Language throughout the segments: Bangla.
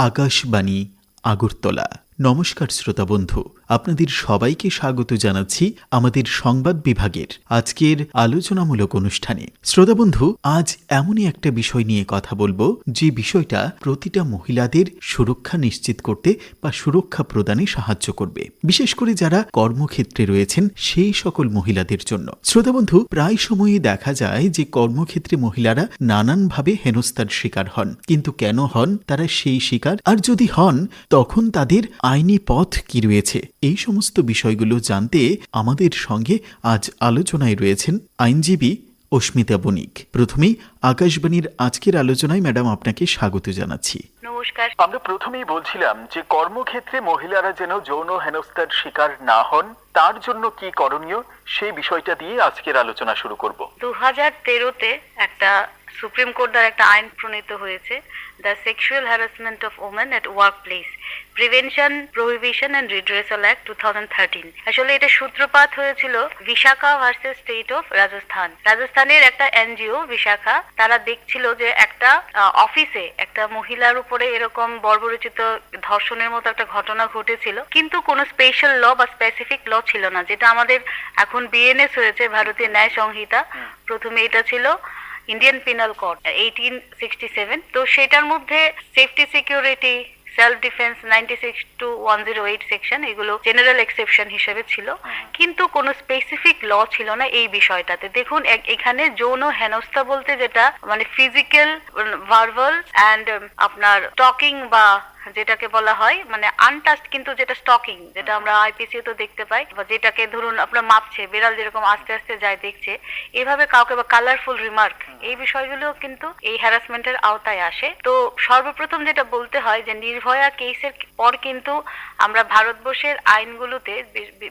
আকাশবাণী আগরতলা। নমস্কার শ্রোতা বন্ধু। আপনাদের সবাইকে স্বাগত জানাচ্ছি আমাদের সংবাদ বিভাগের আজকের আলোচনামূলক অনুষ্ঠানে। শ্রোতা বন্ধু, আজ এমনই একটা বিষয় নিয়ে কথা বলব, যে বিষয়টা প্রতিটা মহিলাদের সুরক্ষা নিশ্চিত করতে বা সুরক্ষা প্রদানে সাহায্য করবে। বিশেষ করে যারা কর্মক্ষেত্রে রয়েছেন, সেই সকল মহিলাদের জন্য। শ্রোতা বন্ধু, প্রায় সময়ই দেখা যায় যে কর্মক্ষেত্রে মহিলারা নানানভাবে হেনস্থার শিকার হন। কিন্তু কেন হন? তারা সেই শিকার। আর যদি হন, তখন তাদের আইনি পথ কি রয়েছে? এই সমস্ত বিষয়গুলো জানতে আমাদের সঙ্গে আজ আলোচনায় রয়েছেন আইনজীবী অস্মিতা বণিক। প্রথমেই আকাশবাণীর আজকের আলোচনায় ম্যাডাম আপনাকে স্বাগত জানাচ্ছি। নমস্কার। আমরা প্রথমেই বলছিলাম যে কর্মক্ষেত্রে মহিলারা যেন যৌন হেনস্থার শিকার না হন তার জন্য কি করণীয় সেই বিষয়টা দিয়ে আজকের আলোচনা শুরু করব। দু হাজার তেরোতে একটা সুপ্রিম কোর্ট দ্বারা একটা আইন প্রণীত হয়েছে the sexual harassment of women at workplace prevention prohibition and redressal act two thousand thirteen. আসলে এটা সূত্রপাত হয়েছিল Vishaka versus state of Rajasthan. রাজস্থানের একটা এনজিও বিশাখা তারা দেখছিল যে একটা অফিসে একটা মহিলার উপরে এরকম বর্বরচিত ধর্ষণের মতো একটা ঘটনা ঘটেছিল কিন্তু কোনো স্পেশাল ল বা স্পেসিফিক ল ছিল না যেটা আমাদের এখন বিএনএস হয়েছে ভারতীয় ন্যায় সংহিতা। প্রথমে এটা ছিল Indian penal code eighteen sixty seven তো সেটার মধ্যে safety security self defence ninety six two one zero eight section এগুলো জেনারেল এক্সেপশন হিসেবে ছিল। কিন্তু কোনো স্পেসিফিক ল ছিল না এই বিষয়টাতে। দেখুন এখানে যৌন হেনস্থা বলতে যেটা মানে ফিজিক্যাল ভার্বাল অ্যান্ড আপনার টকিং বা যেটাকে বলা হয় মানে আনটাস্ট কিন্তু যেটা স্টকিং যেটা আমরা আইপিসি তো দেখতে পাই, বা যেটাকে ধরুন আপনার মাপছে, বিড়াল যেরকম আস্তে আস্তে যায় দেখছে, এভাবে কাউকে বা কালারফুল রিমার্ক এই বিষয়গুলো কিন্তু এই হ্যারাসমেন্টের আওতায় আসে। তো সর্বপ্রথম যেটা বলতে হয় যে নির্ভয়া কেসের পর কিন্তু আমরা ভারতবর্ষের আইনগুলোতে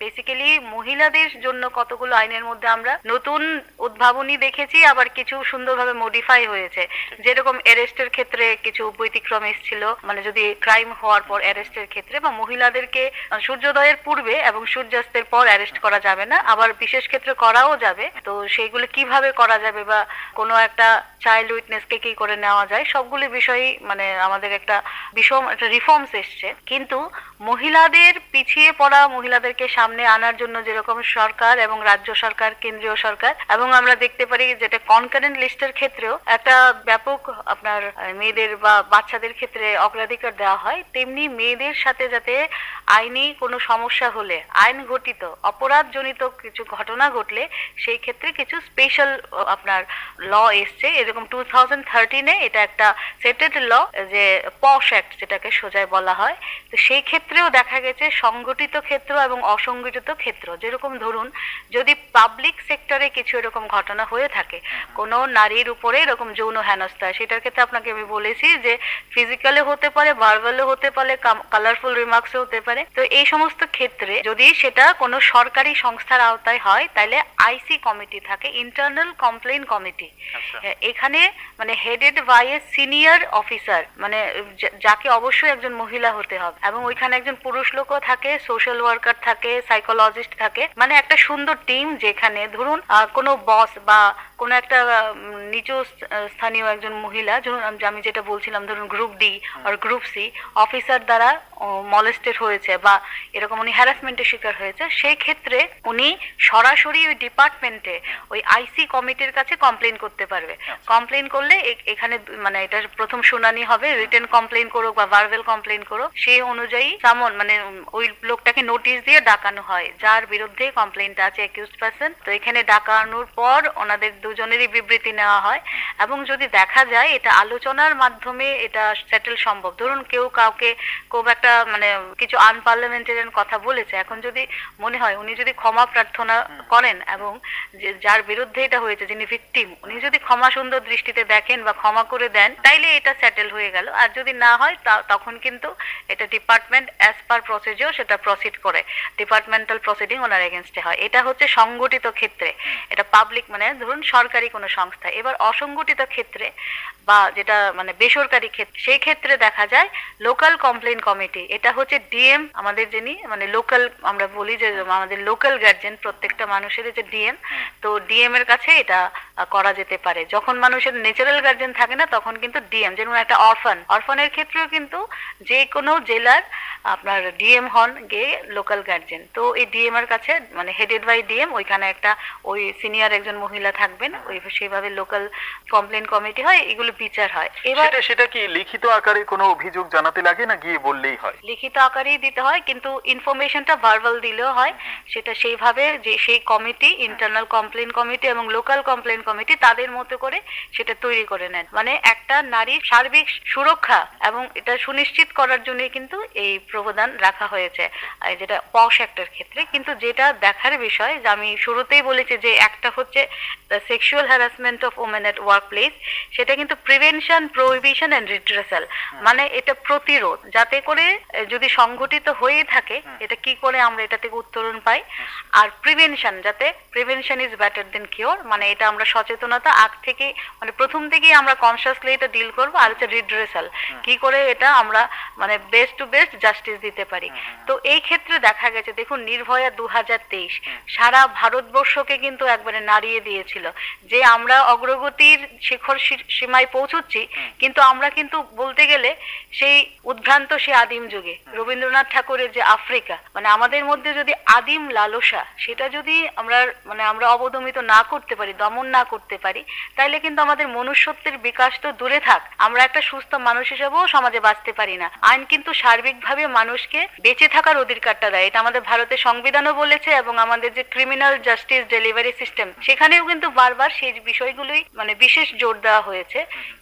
বেসিক্যালি মহিলাদের জন্য কতগুলো আইনের মধ্যে আমরা নতুন উদ্ভাবনী দেখেছি, আবার কিছু সুন্দরভাবে মডিফাই হয়েছে। যেরকম অ্যারেস্টের ক্ষেত্রে কিছু ব্যতিক্রম এসেছিল মানে যদি ক্রাইম হওয়ার পর অ্যারেস্টের ক্ষেত্রে বা মহিলাদেরকে সূর্যোদয়ের পূর্বে এবং সূর্যাস্তের পর অ্যারেস্ট করা যাবে না, আবার বিশেষ ক্ষেত্রে করাও যাবে। তো সেইগুলো কীভাবে করা যাবে বা কোনো একটা চাইল্ড উইটনেসকে কি করে নেওয়া যায়, সবগুলো বিষয়ই মানে আমাদের একটা বিষম, একটা রিফর্মস এসছে। কিন্তু মহিলাদের পিছিয়ে পড়া মহিলাদেরকে সামনে আনার জন্য যেরকম সরকার এবং রাজ্য সরকার, কেন্দ্রীয় সরকার, এবং আমরা দেখতে পারি যেটা কনকারেন্ট লিস্টের ক্ষেত্রেও একটা ব্যাপক আপনার মেয়েদের বা বাচ্চাদের ক্ষেত্রে অগ্রাধিকার দেওয়া হয় তেমনি মেয়েদের সাথে যাতে আইনি কোনো সমস্যা হলে আইন ঘটিত অপরাধজনিত কিছু ঘটনা ঘটলে সেই ক্ষেত্রে কিছু স্পেশাল আপনার ল এসছে। এরকম টু থাউজেন্ড থার্টিনে এটা একটা সেটেড ল যে পশ অ্যাক্ট যেটাকে সোজায় বলা হয়। তো সেই ক্ষেত্রেও দেখা গেছে সংগঠিত ক্ষেত্র এবং অসংগঠিত ক্ষেত্র। যেরকম ধরুন যদি পাবলিক সেক্টরে কিছু এরকম ঘটনা হয়ে থাকে কোনো নারীর উপরে এরকম যৌন হেনস্থা সেটার ক্ষেত্রে আপনাকে আমি বলেছি যে ফিজিক্যালে হতে পারে ভার্বালে হতে পারে কালারফুল রিমার্কস হতে পারে। তো এই সমস্ত ক্ষেত্রে যদি সেটা কোনো সরকারি সংস্থার আওতায় হয় তাহলে আইসি কমিটি থাকে ইন্টারনাল কমপ্লেইন কমিটি এখানে মানে headed by a senior officer মানে যাকে অবশ্যই একজন মহিলা হতে হবে। এবং ওইখানে একজন পুরুষ লোকও থাকে সোশ্যাল ওয়ার্কার থাকে সাইকোলজিস্ট থাকে। মানে একটা সুন্দর টিম যেখানে ধরুন কোনো বস বা কোনো একটা নিচু স্থানীয় একজন মহিলা ধরুন আমি- যেটা বলছিলাম ধরুন গ্রুপ ডি আর গ্রুপ সি অফিসার দ্বারা মলেস্টেড হয়েছে বা এরকম উনি হ্যারাসমেন্টের শিকার হয়েছে সেই ক্ষেত্রে উনি সরাসরি ওই ডিপার্টমেন্টে ওই আইসি কমিটির কাছে কমপ্লেন করতে পারবে। কমপ্লেন করলে এখানে মানে এটার প্রথম শুনানি হবে রিটেন কমপ্লেন করো বা ভার্বেল কমপ্লেন করো সেই অনুযায়ী সামন মানে ওই লোকটাকে নোটিশ দিয়ে ডাকানো হয় যার বিরুদ্ধে কমপ্লেনটা আছে অ্যাকিউজড পার্সন তো এখানে ডাকানোর পর ওনাদের দুজনেরই বিবৃতি নেওয়া হয়। এবং যদি দেখা যায়, এটা আলোচনার মাধ্যমে এটা সেটেল সম্ভব। ধরুন কেউ কাউকে খুব একটা মানে কিছু আনপার্লামেন্টারিয়ান কথা বলেছে, এখন যদি মনে হয় উনি যদি ক্ষমা প্রার্থনা করেন এবং যার বিরুদ্ধে এটা হয়েছে, যিনি ভিকটিম উনি যদি ক্ষমা সুন্দর দৃষ্টিতে দেখেন বা ক্ষমা করে দেন, তাইলে এটা সেটেল হয়ে গেল। আর যদি না হয় তখন কিন্তু এটা ডিপার্টমেন্ট অ্যাজ পার প্রসিডিওর সেটা প্রসিড করে। ডিপার্টমেন্টাল প্রসিডিং ওনার এগেনস্টে হয়। এটা হচ্ছে সংগঠিত ক্ষেত্রে। এটা পাবলিক মানে ধরুন সরকার কোনো সংস্থা। এবার অসংগঠিত ক্ষেত্রে বা যেটা মানে বেসরকারি ক্ষেত্রে, সেই ক্ষেত্রে দেখা যায় লোকাল কমপ্লেন কমিটি এটা হচ্ছে ডিএম আমাদের যিনি মানে লোকাল আমরা বলি যে আমাদের লোকাল গার্জেন প্রত্যেকটা মানুষের যে ডিএম তো ডিএম এর কাছে এটা করা যেতে পারে। যখন মানুষের ন্যাচারাল গার্জেন থাকে না, তখন কিন্তু ডিএম যেমন একটা অরফান অরফানের ক্ষেত্রেও কিন্তু যে কোনো জেলার আপনার ডিএম হন গিয়ে লোকাল গার্জেন তো এই ডিএম এর কাছে মানে হেডেড বাই ডিএম ওইখানে একটা ওই সিনিয়র একজন মহিলা থাকবেন ওই সেইভাবে লোকাল কমপ্লেন কমিটি হয় এগুলো বিচার হয়। এবার সেটা সেটা কি লিখিত আকারে কোনো অভিযোগ জানাতে লাগে না গিয়ে বললেই হয়? লিখিত আকারেই দিতে হয় কিন্তু ইনফরমেশনটা ভার্বাল দিলেও হয়। সেটা সেইভাবে যে সেই কমিটি ইন্টারনাল কমপ্লেন কমিটি এবং লোকাল কমপ্লেন কমিটি তাদের মতো করে সেটা তৈরি করে নেন। মানে একটা নারীর সার্বিক সুরক্ষা এবং এটা সুনিশ্চিত করার জন্য কিন্তু এই প্রবদান রাখা হয়েছে যেটা পশ অ্যাক্টের ক্ষেত্রে। কিন্তু যেটা দেখার বিষয় যে আমি শুরুতেই বলেছি যে একটা হচ্ছে sexual harassment of women at work place সেটা কিন্তু প্রিভেনশন প্রোহিবিশন অ্যান্ড রিড্রেসাল মানে এটা প্রতিরোধ। যাতে করে যদি সংগঠিত হয়ে থাকে এটা কি করে আমরা এটা থেকে উত্তরণ পাই? আর প্রিভেনশন যাতে prevention is better than cure মানে এটা আমরা সচেতনতা আগ থেকে মানে প্রথম থেকেই আমরা কনসিয়াসলি এটা ডিল করব আর হচ্ছে রিড্রেসাল কি করে এটা আমরা মানে বেস্ট টু বেস্ট জাস্টিস দিতে পারি। তো এই ক্ষেত্রে দেখা গেছে দেখুন নির্ভয়া দু হাজার তেইশ সারা ভারতবর্ষকে কিন্তু একবারে নাড়িয়ে দিয়েছিল। যে আমরা অগ্রগতির শিখর সীমায় পৌঁছচ্ছি কিন্তু আমরা কিন্তু বলতে গেলে সেই উদ্ভ্রান্ত সে আদিম যুগে। রবীন্দ্রনাথ ঠাকুরের যে আফ্রিকা মানে আমাদের মধ্যে যদি আদিম লালসা সেটা যদি আমরা মানে আমরা অবদমিত না করতে পারি দমন না করতে পারি তাইলে কিন্তু আমাদের মনুষ্যত্বের বিকাশ তো দূরে থাক। আমরা একটা সুস্থ মানুষ হিসেবেও সমাজে বাঁচতে পারি না। আইন কিন্তু সার্বিকভাবে মানুষকে বেঁচে থাকার অধিকারটা দেয়। এটা আমাদের ভারতের সংবিধানও বলেছে এবং আমাদের যে ক্রিমিনাল জাস্টিস ডেলিভারি সিস্টেম সেখানেও কিন্তু বারবার সেই বিষয়গুলোই মানে বিশেষ জোর দেওয়া হয়েছে।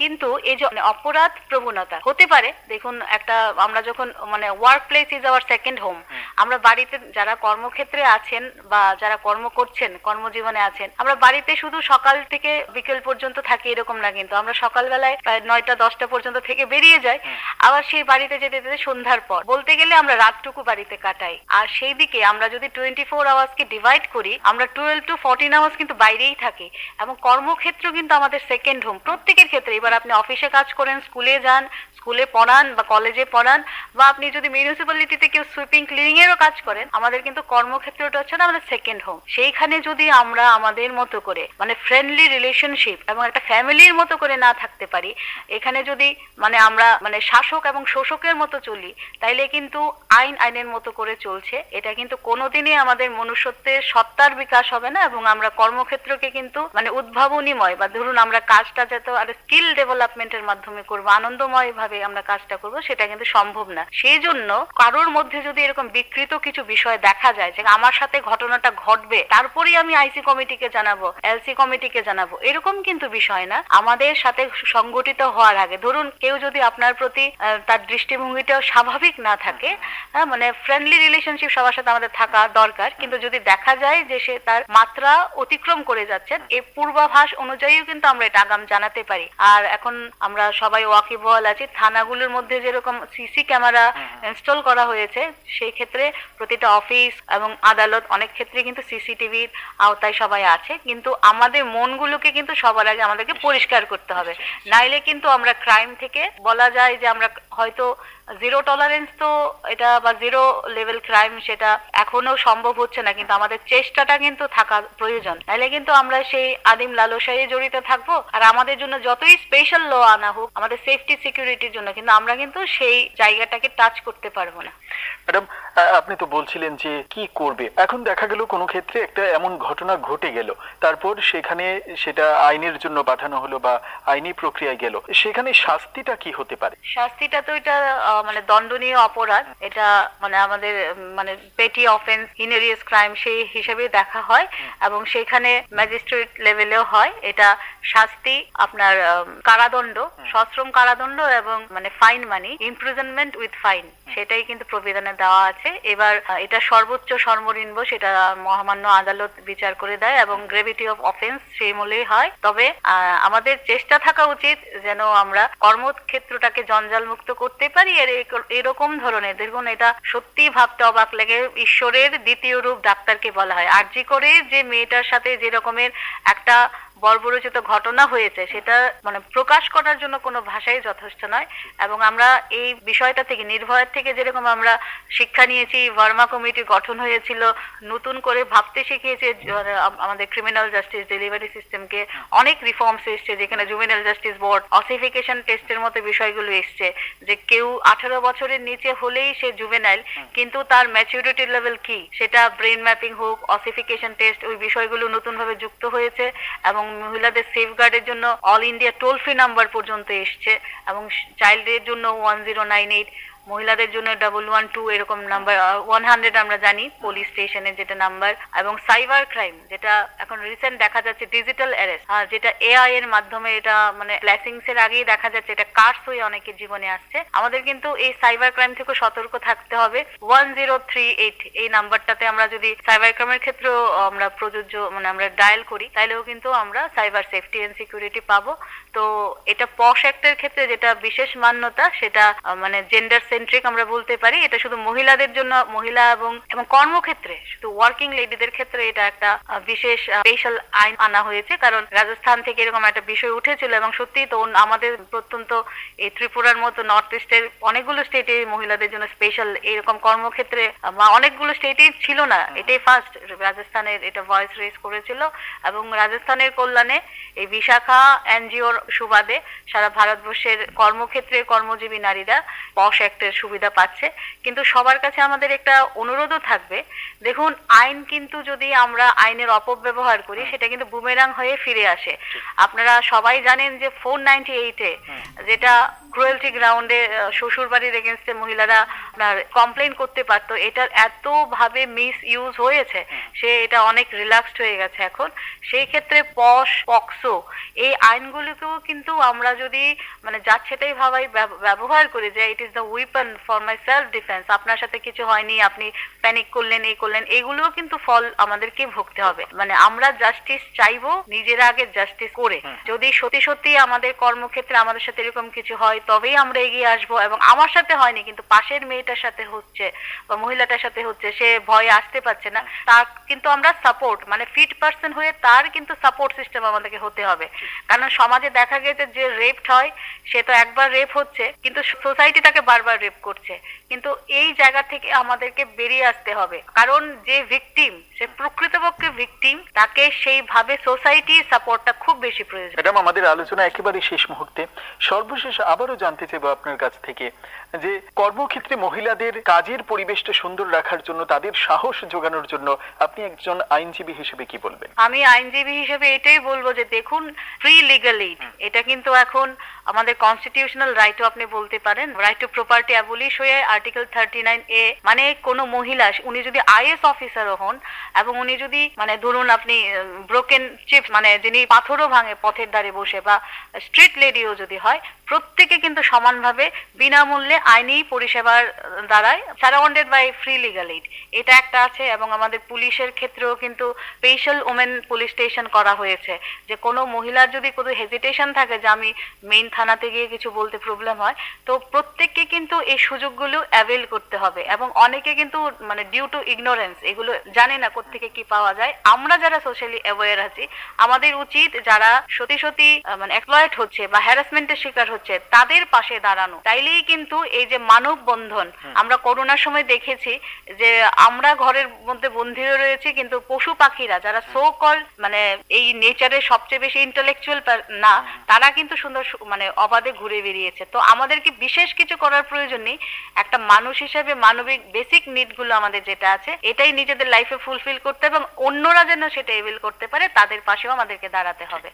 কিন্তু এই যে অপরাধ প্রবণতা হতে পারে দেখুন একটা আমরা যখন মানে work place is our second home. আমরা বাড়িতে যারা কর্মক্ষেত্রে আছেন বা যারা কর্ম করছেন কর্মজীবনে আছেন আমরা বাড়িতে শুধু সকাল থেকে বিকেল পর্যন্ত থাকি এরকম না কিন্তু আমরা সকালবেলায় প্রায় নয়টা দশটা পর্যন্ত থেকে বেরিয়ে যাই। আবার সেই বাড়িতে যেতে যেতে সন্ধ্যার পর। বলতে গেলে আমরা রাতটুকু বাড়িতে কাটাই। আর সেই দিকে আমরা যদি টোয়েন্টি ফোর আওয়ার্সকে ডিভাইড করি আমরা টুয়েলভ টু ফোরটিন আওয়ার্স কিন্তু বাইরেই থাকি। এবং কর্মক্ষেত্র কিন্তু আমাদের সেকেন্ড হোম প্রত্যেকের ক্ষেত্রে। এবার আপনি অফিসে কাজ করেন স্কুলে যান স্কুলে পড়ান বা কলেজে পড়ান বা আপনি যদি মিউনিসিপ্যালিটিতে কেউ সুইপিং ক্লিনিং এরও কাজ করেন, আমাদের কিন্তু কর্মক্ষেত্রটা হচ্ছে না আমাদের সেকেন্ড হোম সেইখানে যদি আমরা আমাদের মতো করে মানে ফ্রেন্ডলি রিলেশনশিপ এবং একটা ফ্যামিলির মতো করে না থাকতে পারি, এখানে যদি মানে আমরা মানে শাসক এবং শোষকের মতো চলি, তাইলে কিন্তু আইন আইনের মতো করে চলছে। এটা কিন্তু কোনোদিনই আমাদের মনুষ্যত্বের সত্তার বিকাশ হবে না এবং আমরা কর্মক্ষেত্রকে কিন্তু মানে উদ্ভাবনীময় বা ধরুন আমরা কাজটা যাতে আর স্কিল ডেভেলপমেন্টের মাধ্যমে করব আনন্দময় ভাবে আমরা কাজটা করব সেটা কিন্তু সম্ভব না। সেই জন্য কারোর মধ্যে যদি এরকম বিকৃত কিছু বিষয় দেখা যায় যে আমার সাথে ঘটনাটা ঘটবে, তারপরেই আমি আইসি কমিটিকে জানাব, এলসি কমিটিকে জানাব, এরকম কিন্তু বিষয় না। আমাদের সাথে সংগঠিত হওয়ার আগে, ধরুন কেউ যদি আপনার প্রতি তার দৃষ্টিভঙ্গিটা স্বাভাবিক না থাকে হ্যাঁ মানে ফ্রেন্ডলি রিলেশনশিপ সবার সাথে আমাদের থাকা দরকার, কিন্তু যদি দেখা যায় যে সে তার মাত্রা অতিক্রম করে যাচ্ছেন এই পূর্বাভাস অনুযায়ীও কিন্তু আমরা এটা আগাম জানাতে পারি। আর এখন আমরা সবাই ওয়াকিবহাল আছি থানাগুলোর মধ্যে যেরকম সিসি ক্যামেরা ইনস্টল করা হয়েছে সেই ক্ষেত্রে প্রতিটা অফিস এবং আদালত অনেক ক্ষেত্রে কিন্তু সিসিটিভির আওতায় সবাই আছে। কিন্তু আমাদের মনগুলোকে কিন্তু সবার আগে আমাদেরকে পরিষ্কার করতে হবে। নাইলে কিন্তু আমরা ক্রাইম থেকে বলা যায় যে আমরা হয়তো জিরো টলারেন্স তো এটা বা জিরো লেভেল ক্রাইম সেটা এখনও সম্ভব হচ্ছে না কিন্তু আমাদের চেষ্টাটা কিন্তু থাকা প্রয়োজন। নাইলে কিন্তু আমরা সেই আদিম লালসায় জড়িত থাকব আর আমাদের জন্য যতই স্পেশাল ল আনা হোক আমাদের সেফটি সিকিউরিটির জন্য কিন্তু আমরা কিন্তু সেই জায়গাটাকে টাচ করতে পারব না। ম্যাডাম আপনি তো বলছিলেন যে কি করবে? এখন দেখা গেল কোনো ক্ষেত্রে একটা এমন ঘটনা ঘটে গেল। তারপর সেখানে সেটা আইনের জন্য পাঠানো হলো বা আইনি প্রক্রিয়ায় গেল। সেখানে শাস্তিটা কি হতে পারে? শাস্তিটা তো এটা মানে দণ্ডনীয় অপরাধ, এটা মানে আমাদের মানে পেটি অফেন্স হিনেরিয়াস ক্রাইম সেই হিসেবে দেখা হয় এবং সেখানে ম্যাজিস্ট্রেট লেভেলেও হয়। এটা শাস্তি আপনার কারাদণ্ড, সশ্রম কারাদণ্ড এবং মানে fine money imprisonment with fine সেটাই কিন্তু প্রবিধানে দেওয়া আছে। এবার এটা সর্বোচ্চ সর্বনিম্ন সেটা মহামান্য আদালত বিচার করে দেয় এবং গ্রেভিটি অফ অফেন্স সেই মূলেই হয়। তবে আহ, আমাদের চেষ্টা থাকা উচিত যেন আমরা কর্মক্ষেত্রটাকে জঞ্জাল মুক্ত করতে পারি। আর এরকম ধরনের দেখুন এটা সত্যি ভাবতে অবাক লাগে। ঈশ্বরের দ্বিতীয় রূপ ডাক্তারকে বলা হয়। আরজি করে যে মেয়েটার সাথে যে রকমের একটা বর্বরচিত ঘটনা হয়েছে সেটা মানে প্রকাশ করার জন্য কোনো ভাষাই যথেষ্ট নয়। এবং আমরা এই বিষয়টা থেকে নির্ভয়ের থেকে যেরকম আমরা শিক্ষা নিয়েছি ভার্মা কমিটি গঠন হয়েছিল নতুন করে ভাবতে শিখিয়েছে আমাদের ক্রিমিনাল জাস্টিস ডেলিভারি সিস্টেমকে অনেক রিফর্মস এসছে যেখানে জুমিনাল জাস্টিস বোর্ড অসিফিকেশন টেস্টের মতো বিষয়গুলো এসছে যে কেউ আঠারো বছরের নিচে হলেই সে জুভেনাইল কিন্তু তার ম্যাচুরিটি লেভেল কি? সেটা ব্রেন ম্যাপিং হোক অসিফিকেশন টেস্ট ওই বিষয়গুলো নতুনভাবে যুক্ত হয়েছে এবং মহিলাদের সেফগার্ডের জন্য all India toll free number পর্যন্ত এসছে এবং চাইল্ডের জন্য ওয়ান জিরো নাইন এইট মহিলাদের জন্য ডাবল ওয়ান টু এরকম নাম্বার ওয়ান হান্ড্রেড আমরা জানি পুলিশ স্টেশনের যেটা নাম্বার এবং সাইবার ক্রাইম যেটা এখন রিসেন্ট দেখা যাচ্ছে ডিজিটাল অ্যারেস্ট যেটা এআই এর মাধ্যমে এটা মানে ব্ল্যাসিংস এর আগেই দেখা যাচ্ছে, এটা কার্স হয়ে অনেকের জীবনে আসছে। আমাদের কিন্তু এই সাইবার ক্রাইম থেকে সতর্ক থাকতে হবে। ওয়ান জিরো থ্রি এইট এই নাম্বারটাতে আমরা যদি সাইবার ক্রাইমের ক্ষেত্রেও আমরা প্রযোজ্য মানে আমরা ডায়াল করি তাহলেও কিন্তু আমরা সাইবার সেফটি এন্ড সিকিউরিটি পাবো। তো এটা পশ অ্যাক্টের ক্ষেত্রে যেটা বিশেষ মান্যতা, সেটা মানে জেন্ডার সেন্ট্রিক আমরা বলতে পারি, এটা শুধু মহিলাদের জন্য, মহিলা এবং এবং কর্মক্ষেত্রে, শুধু ওয়ার্কিং লেডিদের ক্ষেত্রে এটা একটা বিশেষ স্পেশাল আইন আনা হয়েছে, কারণ রাজস্থান থেকে এরকম একটা বিষয় উঠেছিল এবং সত্যি তো আমাদের প্রত্যন্ত এই ত্রিপুরার মতো নর্থ ইস্টের অনেকগুলো স্টেটে মহিলাদের জন্য স্পেশাল এরকম কর্মক্ষেত্রে বা অনেকগুলো স্টেটেই ছিল না, এটাই ফার্স্ট রাজস্থানের এটা ভয়েস রেজ করেছিল, এবং রাজস্থানের কল্যাণে এই বিশাখা এনজিওর সুবাদে সারা ভারতবর্ষের কর্মক্ষেত্রে কর্মজীবী নারীরা পশ অ্যাক্টের সুবিধা পাচ্ছে। কিন্তু সবার কাছে আমাদের একটা অনুরোধও থাকবে। দেখুন আইন কিন্তু যদি আমরা আইনের অপব্যবহার করি সেটা কিন্তু বুমেরাং হয়ে ফিরে আসে। আপনারা সবাই জানেন যে ফোর নাইনটি এইটে যেটা ক্রুয়েলটি গ্রাউন্ডে শ্বশুর বাড়ির এগেনস্টে মহিলারা আপনার কমপ্লেন করতে পারতো। এটার এত ভাবে মিস ইউজ হয়েছে সে এটা অনেক রিল্যাক্সড হয়ে গেছে এখন। সেই ক্ষেত্রে পশ পক্সো এই আইনগুলিকেও কিন্তু আমরা যদি মানে যাচ্ছেটাই ভাবাই ব্যবহার করি যে it is the weapon for my self defence আপনার সাথে কিছু হয়নি আপনি প্যানিক করলেন এই করলেন এগুলোও কিন্তু ফল আমাদেরকে ভুগতে হবে। মানে আমরা জাস্টিস চাইব নিজের আগে জাস্টিস করে। যদি সত্যি সত্যি আমাদের কর্মক্ষেত্রে আমাদের সাথে এরকম কিছু হয় তবেই আমরা এগিয়ে আসব এবং আমার সাথে হয়নি, কিন্তু পাশের মেয়েটার সাথে হচ্ছে বা মহিলাটার সাথে হচ্ছে, সে ভয়ে আসতে পারছে না। তার কিন্তু আমরা সাপোর্ট মানে ফিট পার্সন হয়ে তার কিন্তু সাপোর্ট সিস্টেম আমাদেরকে হতে হবে। কারণ সমাজে দেখা গেছে যে রেপড হয়, সে তো একবার রেপ হচ্ছে, কিন্তু সোসাইটি তাকে বারবার রেপ করছে। কিন্তু এই জায়গা থেকে আমাদেরকে বেরিয়ে আসতে হবে। কারণ যে ভিকটিম সে প্রকৃতপক্ষে ভিকটিম তাকে সেইভাবে সোসাইটি সাপোর্টটা খুব বেশি প্রয়োজন। ম্যাডাম আমাদের আলোচনা একেবারে শেষ মুহূর্তে। সর্বশেষ আবারও জানতে চাইব আপনার কাছ থেকে যে কর্মক্ষেত্রে মহিলাদের কাজের পরিবেশটা সুন্দর রাখার জন্য তাদের সাহস যোগানোর জন্য আপনি একজন আইনজীবী হিসেবে কি বলবেন? আমি আইনজীবী হিসেবে এটাই বলব যে দেখুন ফ্রি লিগাল এইড এটা কিন্তু এখন আমাদের কনস্টিটিউশনাল রাইটও আপনি বলতে পারেন রাইট টু প্রপার্টি অ্যাবলিশ হয়ে আর্টিকেল থার্টি নাইন এ মানে কোনো মহিলা, উনি যদি আইএস অফিসারও হন এবং উনি যদি মানে ধরুন আপনি ব্রোকেন চিপ মানে যিনি পাথরও ভাঙে পথের ধারে বসে বা স্ট্রিট লেডিও যদি হয়, প্রত্যেকে কিন্তু সমানভাবে বিনামূল্যে আইনি পরিষেবার দ্বারাই surrounded by free legal aid এটা একটা আছে এবং আমাদের পুলিশের ক্ষেত্রেও কিন্তু স্পেশাল ওমেন পুলিশ স্টেশন করা হয়েছে। যে কোনো মহিলার যদি কোনো হেজিটেশন থাকে যে আমি মেইন থানাতে গিয়ে কিছু বলতে প্রবলেম হয় তো প্রত্যেককে কিন্তু এই সুযোগগুলো অ্যাভেল করতে হবে এবং অনেকে কিন্তু মানে ডিউ টু ইগনোরেন্স এগুলো জানে না কোত্থেকে কি পাওয়া যায়। আমরা যারা সোশ্যালি অ্যাওয়্যার আছি আমাদের উচিত যারা সত্যি সত্যি মানে এক্সপ্লয়েট হচ্ছে বা হ্যারাসমেন্টের শিকার হচ্ছে তাদের পাশে দাঁড়ানো। তাইলেই কিন্তু এই যে মানব বন্ধন আমরা করোনার সময় দেখেছি যে আমরা ঘরের মধ্যে বন্দী হয়ে রয়েছি কিন্তু পশু পাখিরা যারা সো কল মানে এই নেচারের সবচেয়ে বেশি ইন্টেলেকচুয়াল না তারা কিন্তু সুন্দর সু- মানে অবাধে ঘুরে বেরিয়েছে। তো আমাদেরকে বিশেষ কিছু করার প্রয়োজন নেই। একটা মানুষ হিসেবে মানবিক বেসিক নিডগুলো আমাদের যেটা আছে এটাই নিজেদের লাইফে ফুলফিল করতে এবং অন্যরা যেন সেটা এভিল করতে পারে তাদের পাশেও আমাদেরকে দাঁড়াতে হবে।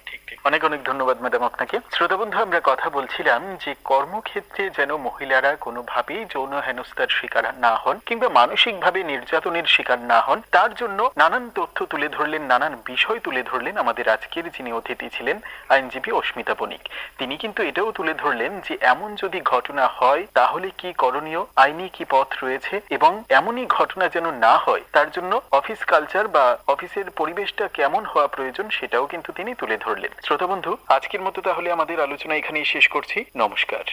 অনেক অনেক ধন্যবাদ ম্যাডাম আপনাকে। শ্রোতা বন্ধু আমরা কথা বলছিলাম যে কর্মক্ষেত্রে যেন মহিলারা কোনোভাবেই যৌন হেনস্থার শিকার না হন কিংবা মানসিকভাবে নির্যাতনের শিকার না হন তার জন্য নানান তথ্য তুলে ধরলেন নানান বিষয় তুলে ধরলেন আমাদের আজকের যিনি অতিথি ছিলেন আইনজীবী অস্মিতা বণিক। তিনি কিন্তু এটাও তুলে ধরলেন যে এমন যদি ঘটনা হয়, তাহলে কি করণীয়? আইনি কি পথ রয়েছে? এবং এমনই ঘটনা যেন না হয়, তার জন্য অফিস কালচার বা অফিসের পরিবেশটা কেমন হওয়া প্রয়োজন সেটাও কিন্তু তিনি তুলে ধরলেন। শ্রোতা বন্ধু, আজকের মতো তাহলে আমাদের আলোচনা এখানেই শেষ করছি। নমস্কার।